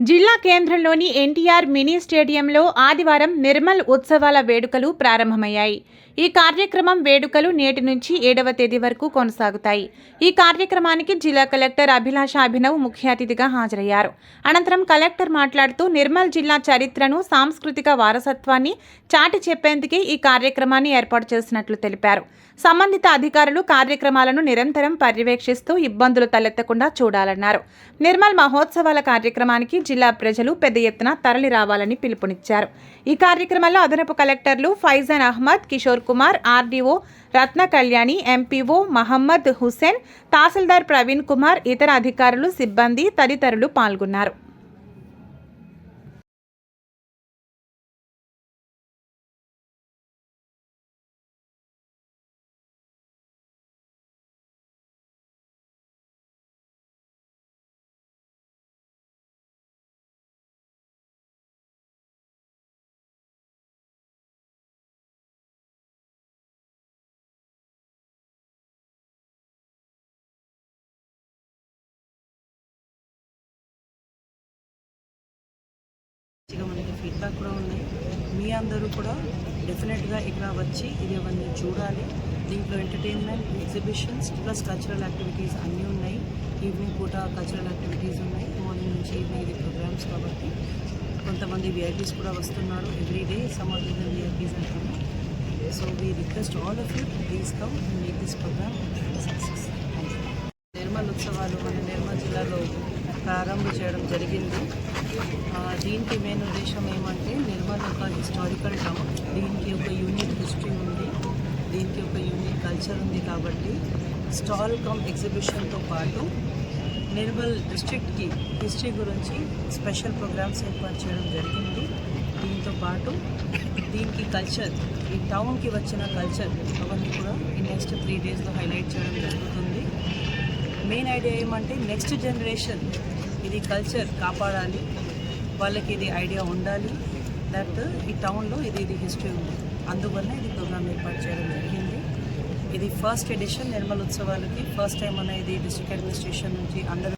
జిల్లా కేంద్రంలోని ఎన్టీఆర్ మినీ స్టేడియంలో ఆదివారం నిర్మల్ ఉత్సవాల వేడుకలు ప్రారంభమయ్యాయి. ఈ కార్యక్రమం వేడుకలు నేటి నుంచి ఏడవ తేదీ వరకు కొనసాగుతాయి. ఈ కార్యక్రమానికి జిల్లా కలెక్టర్ అభిలాష అభినవ్ ముఖ్య అతిథిగా హాజరయ్యారు. అనంతరం కలెక్టర్ మాట్లాడుతూ నిర్మల్ జిల్లా చరిత్రను సాంస్కృతిక వారసత్వాన్ని చాటి చెప్పేందుకే ఈ కార్యక్రమాన్ని ఏర్పాటు చేసినట్లు తెలిపారు. సంబంధిత అధికారులు కార్యక్రమాలను నిరంతరం పర్యవేక్షిస్తూ ఇబ్బందులు తలెత్తకుండా చూడాలన్నారు. నిర్మల్ మహోత్సవాల కార్యక్రమానికి జిల్లా ప్రజలు పెద్ద ఎత్తున తరలి రావాలని పిలుపునిచ్చారు. ఈ కార్యక్రమంలో అదనపు కలెక్టర్లు ఫైజాన్ అహ్మద్ కిషోర్ కుమార్ ఆర్డీఓ రత్న కళ్యాణి ఎంపీఓ మహమ్మద్ హుసేన్ తహసీల్దార్ ప్రవీణ్ కుమార్ ఇతర అధికారులు సిబ్బంది తదితరులు పాల్గొన్నారు. ఫీడ్బ్యాక్ కూడా ఉన్నాయి. మీ అందరూ కూడా డెఫినెట్గా ఇక్కడ వచ్చి ఇది అవన్నీ చూడాలి. దీంట్లో entertainment exhibitions plus cultural activities అన్నీ ఉన్నాయి. ఈవినింగ్ పూట కల్చరల్ యాక్టివిటీస్ ఉన్నాయి. మార్నింగ్ నుంచి ఈవినింగ్ ఇది ప్రోగ్రామ్స్ కాబట్టి కొంతమంది విఐపీస్ కూడా వస్తున్నారు. Every day some of the VIPs అంటున్నారు so we request all of you please come make this programme success Nirmal ఉత్సవాలు మన నిర్మల్ జిల్లాలో ప్రారంభం చేయడం జరిగింది. దీనికి మెయిన్ ఉద్దేశం ఏమంటే నిర్మల్ ఒక హిస్టారికల్ టౌన్ దీనికి ఒక యూనిక్ హిస్టరీ ఉంది. దీనికి ఒక యూనిక్ కల్చర్ ఉంది కాబట్టి స్టాల్ కమ్ ఎగ్జిబిషన్తో పాటు నిర్మల్ డిస్ట్రిక్ట్కి హిస్టరీ గురించి స్పెషల్ ప్రోగ్రామ్స్ ఏర్పాటు చేయడం జరిగింది. దీంతో పాటు దీనికి కల్చర్ ఈ టౌన్కి వచ్చిన కల్చర్ అవన్నీ కూడా ఈ నెక్స్ట్ త్రీ డేస్లో హైలైట్ చేయడం జరుగుతుంది. మెయిన్ ఐడియా ఏమంటే నెక్స్ట్ జనరేషన్ ఇది కల్చర్ కాపాడాలి వాళ్ళకి ఇది ఐడియా ఉండాలి. దట్ ఈ టౌన్లో ఇది ఇది హిస్టరీ ఉంది. అందువల్ల ఇది ప్రోగ్రామ్ ఏర్పాటు చేయడం జరిగింది. ఇది ఫస్ట్ ఎడిషన్ నిర్మల్ ఉత్సవాలకి ఫస్ట్ టైం అనేది డిస్ట్రిక్ట్ అడ్మినిస్ట్రేషన్ నుంచి అందరూ